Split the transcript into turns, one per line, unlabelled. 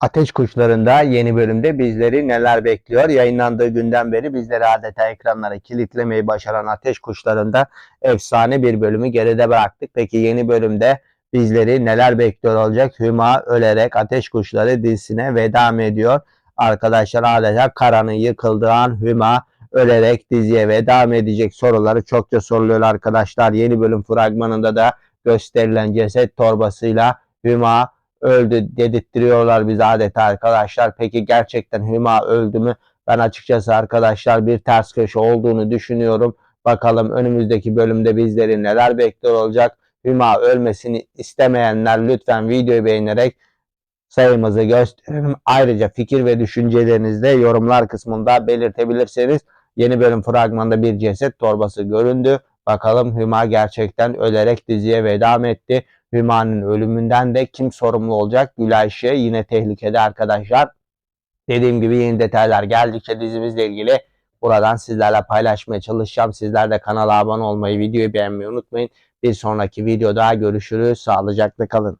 Ateş Kuşları'nda yeni bölümde bizleri neler bekliyor? Yayınlandığı günden beri bizleri adeta ekranlara kilitlemeyi başaran Ateş Kuşları'nda efsane bir bölümü geride bıraktık. Peki yeni bölümde bizleri neler bekliyor olacak? Hüma ölerek Ateş Kuşları dizisine veda mı ediyor? Arkadaşlar adeta karanın yıkıldığı an Hüma ölerek diziye veda mı edecek soruları çokça soruluyor arkadaşlar. Yeni bölüm fragmanında da gösterilen ceset torbasıyla Hüma öldü dedirttiriyorlar bize adeta arkadaşlar. Peki gerçekten Hüma öldü mü? Ben açıkçası arkadaşlar bir ters köşe olduğunu düşünüyorum. Bakalım önümüzdeki bölümde bizleri neler bekliyor olacak. Hüma ölmesini istemeyenler lütfen videoyu beğenerek sayımızı gösterelim. Ayrıca fikir ve düşüncelerinizi de yorumlar kısmında belirtebilirseniz yeni bölüm fragmanında bir ceset torbası göründü. Bakalım Hüma gerçekten ölerek diziye veda etti? Hüma'nın ölümünden de kim sorumlu olacak? Gülayşe yine tehlikede arkadaşlar. Dediğim gibi yeni detaylar geldikçe dizimizle ilgili buradan sizlerle paylaşmaya çalışacağım. Sizler de kanala abone olmayı, videoyu beğenmeyi unutmayın. Bir sonraki videoda görüşürüz. Sağlıcakla kalın.